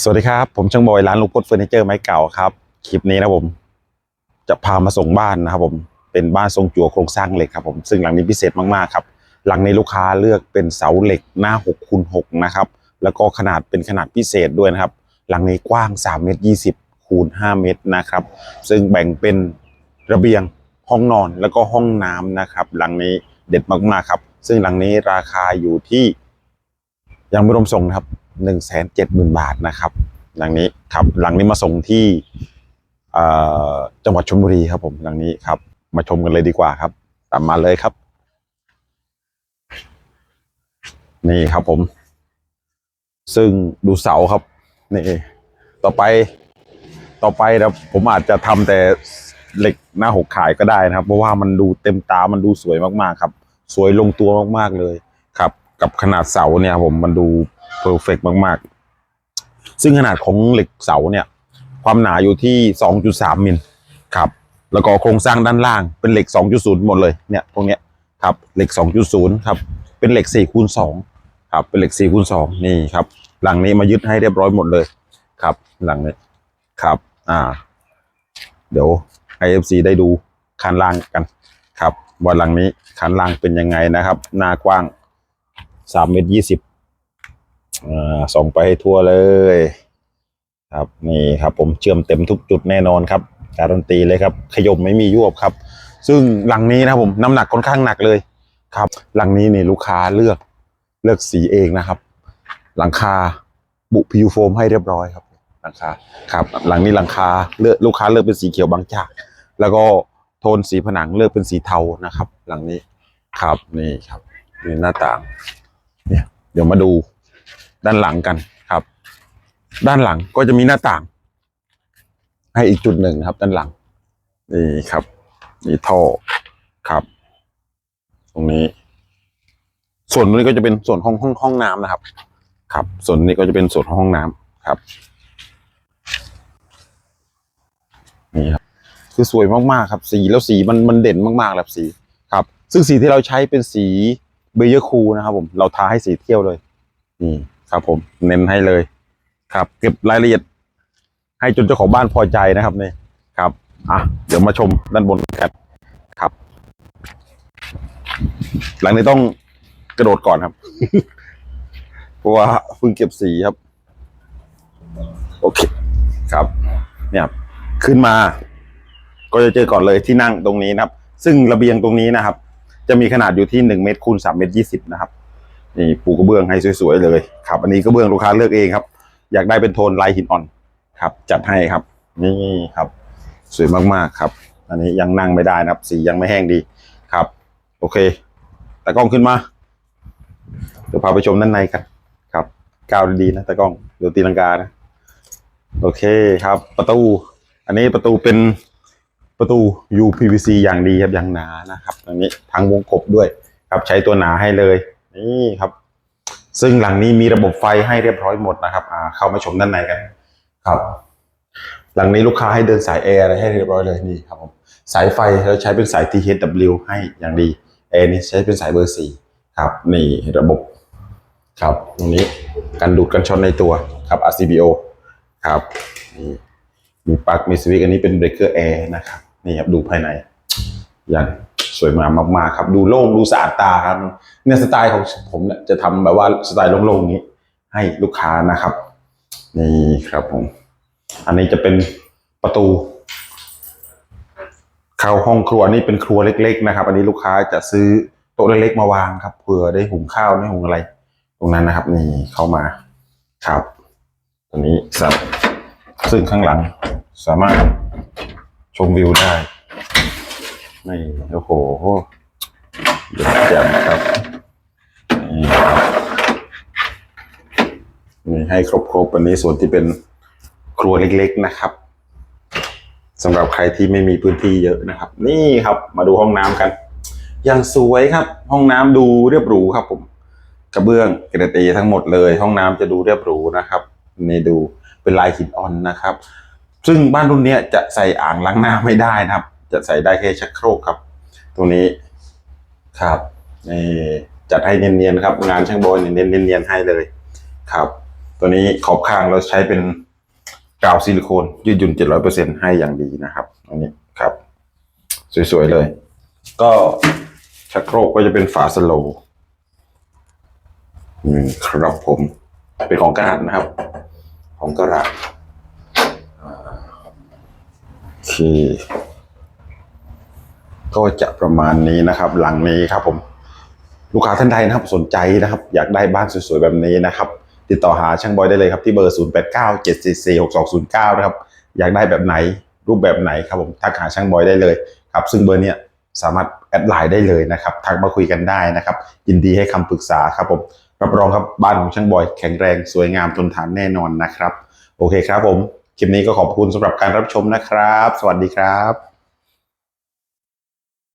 สวัสดีครับ ผมช่างบอยร้านลูกพดเฟอร์นิเจอร์ไม้เก่าครับ คลิปนี้นะผม จะพามาส่งบ้านนะครับผมเป็นบ้านทรงจั่วโครงสร้างเหล็กครับผมซึ่งหลังนี้พิเศษมากๆครับ หลังในลูกค้าเลือกเป็นเสาเหล็กหน้า6คูณ6นะครับแล้วก็ขนาดเป็นขนาดพิเศษด้วยนะครับ หลังนี้กว้าง3เมตร20คูณ5เมตรนะครับ ซึ่งแบ่งเป็นระเบียงห้องนอนแล้วก็ห้องน้ำนะครับ หลังนี้เด็ดมากๆครับ ซึ่งหลังนี้ราคาอยู่ที่ยังไม่รวมส่งนะครับ หนึ่งแสนเจ็ดหมื่นบาทนะครับหลังนี้ครับหลังนี้มาส่งที่จังหวัดชลบุรีครับผมหลังนี้ครับ มาชมกันเลยดีกว่าครับ ตามมาเลยครับ นี่ครับผม ซึ่งดูเสาครับนี่ต่อไปต่อไปนะผมอาจจะทำแต่เหล็กหน้าหกขายก็ได้นะครับ เพราะว่ามันดูเต็มตามันดูสวยมากๆครับ สวยลงตัวมากๆเลยครับ กับขนาดเสาเนี่ยผมมันดูเพอร์เฟกมาก ๆ ซึ่งขนาดของเหล็กเสาเนี่ย ความหนาอยู่ที่ 2.3 มิลครับ แล้วก็โครงสร้างด้านล่างเป็นเหล็ก 2.0 หมดเลยเนี่ยตรงเนี้ยครับเหล็ก 2.0 ครับ เป็นเหล็ก4คูณ2ครับเป็นเหล็ก4คูณ2นี่ครับ หลังนี้มายึดให้เรียบร้อยหมดเลยครับ หลังนี้ครับ อ่า เดี๋ยวให้ FC ได้ดูคันล่างกันครับว่าหลังนี้คันล่างเป็นยังไงนะครับ หน้ากว้าง สามเมตรยี่สิบอ่าส่งไปให้ทั่วเลย ครับนี่ครับผมเชื่อมเต็มทุกจุดแน่นอนครับ การันตีเลยครับ ขยมไม่มียวบครับ ซึ่งหลังนี้นะครับผมน้ำหนักค่อนข้างหนักเลยครับ หลังนี้นี่ลูกค้าเลือกเลือกสีเองนะครับ หลังคาบุพิวโฟมให้เรียบร้อยครับ หลังคาครับหลังนี้หลังคาเลือกลูกค้าเลือกเป็นสีเขียวบางจาก แล้วก็โทนสีผนังเลือกเป็นสีเทานะครับ หลังนี้ครับนี่ครับนี่หน้าต่าง เนี่ยเดี๋ยวมาดูด้านหลังกันครับ ด้านหลังก็จะมีหน้าต่าง ให้อีกจุดหนึ่งนะครับ ด้านหลังนี่ครับนี่ท่อครับ ตรงนี้ ส่วนนี้ก็จะเป็นส่วนห้องห้องห้องน้ำนะครับ ครับ ส่วนนี้ก็จะเป็นส่วนห้องน้ำครับนี่ครับคือสวยมากๆครับ สีแล้วสีมันมันเด่นมากๆแบบสีครับ ซึ่งสีที่เราใช้เป็นสี เบเยอร์คูนะครับผมเราทาให้สีเที่ยวเลยนี่ครับผมเน้นให้เลย ครับ เก็บรายละเอียด ให้จนเจ้าของบ้านพอใจนะครับนี่ครับอะเดี๋ยวมาชมด้านบนกันครับ หลังนี้ต้องกระโดดก่อนครับเพราะว่าเพิ่งเก็บสีครับ โอเคครับ เนี่ยขึ้นมา ก็จะเจอก่อนเลยที่นั่งตรงนี้นะครับ ซึ่งระเบียงตรงนี้นะครับ จะมีขนาดอยู่ที่หนึ่งเมตรคูณสามเมตรยี่สิบนะครับนี่ปูกระเบื้องให้สวยๆเลยครับ อันนี้กระเบื้องลูกค้าเลือกเองครับ อยากได้เป็นโทนลายหินอ่อนครับ จัดให้ครับ นี่ครับ สวยมากๆครับ อันนี้ยังนั่งไม่ได้นะครับ สียังไม่แห้งดีครับ โอเคแต่กล้องขึ้นมาเดี๋ยวพาไปชมด้านในกันครับก้าวดีๆนะตะกล้องเดี๋ยวตีลังกานะโอเคครับ ประตู อันนี้ประตูเป็น ประตู UPVC อย่างดีครับอย่างหนานะครับอันนี้ทางวงกบด้วยครับใช้ตัวหนาให้เลยนี่ครับ ซึ่งหลังนี้มีระบบไฟให้เรียบร้อยหมดนะครับอ่าเข้ามาชมด้านในกันครับ หลังนี้ลูกค้าให้เดินสายแอร์อะไรให้เรียบร้อยเลยนี่ครับผมสายไฟเราใช้เป็นสาย THW ให้อย่างดีแอร์นี่ใช้เป็นสายเบอร์สี่ครับนี่ระบบครับตรงนี้กันดูดกันช็อตในตัวครับ RCBO ครับนี่ มีปลั๊กมีสวิตช์อันนี้เป็นเบรกเกอร์แอร์นะครับนี่ครับดูภายในอย่างสวยงามมากๆครับ ดูโล่งดูสะอาดตาครับเนี่ยสไตล์ของผมเนี่ยจะทำแบบว่าสไตล์โล่งๆนี้ ให้ลูกค้านะครับ นี่ครับผม อันนี้จะเป็นประตู เข้าห้องครัวนี่เป็นครัวเล็ก ๆ นะครับ อันนี้ลูกค้าจะซื้อโต๊ะเล็กๆมาวางครับเผื่อได้หุงข้าวได้หุงอะไร ตรงนั้นนะครับ นี่เข้ามาครับ ตัวนี้สับซึ่งข้างหลัง สามารถชมวิวได้นี่โอ้โหเดี๋ยวแจ่มครับนี่ครับนี่ให้ครบๆอันนี้ส่วนที่เป็นครัวเล็กๆนะครับสำหรับใครที่ไม่มีพื้นที่เยอะนะครับ นี่ครับมาดูห้องน้ำกัน อย่างสวยครับ ห้องน้ำดูเรียบหรูครับผมกระเบื้องกระตีทั้งหมดเลย ห้องน้ำจะดูเรียบหรูนะครับนี่ดูเป็นลายหินอ่อนนะครับ ซึ่งบ้านรุ่นนี้จะใส่อ่างล้างหน้าไม่ได้นะครับ จะใส่ได้แค่ชักโครกครับตรงนี้ครับนี่จัดให้เนียนๆครับ งานช่างโบยเนียนๆเนียนๆให้เลยครับ ตัวนี้ขอบข้างเราใช้เป็นกาวซิลิโคนยืดหยุ่น700%ให้อย่างดีนะครับอันนี้ครับ สวยๆเลย ก็ชักโครกก็จะเป็นฝาสโลว์ครับผมเป็นของกระดาษนะครับ ของกระดาษอ่าโอ เค ก็จะประมาณนี้นะครับ หลังนี้ครับผม ลูกค้าท่านใดนะครับสนใจนะครับ อยากได้บ้านสวยๆแบบนี้นะครับ ติดต่อหาช่างบอยได้เลยครับที่เบอร์ 0 8 9 7 4 4 6 2 0 9 นะครับ อยากได้แบบไหนรูปแบบไหนครับผมทักหาช่างบอยได้เลยครับ ซึ่งเบอร์เนี้ยสามารถแอดไลน์ได้เลยนะครับทักมาคุยกันได้นะครับ ยินดีให้คำปรึกษาครับผมรับรองครับบ้านของช่างบอยแข็งแรงสวยงามทนทานแน่นอนนะครับ โอเคครับผม คลิปนี้ก็ขอบคุณสำหรับการรับชมนะครับ สวัสดีครับ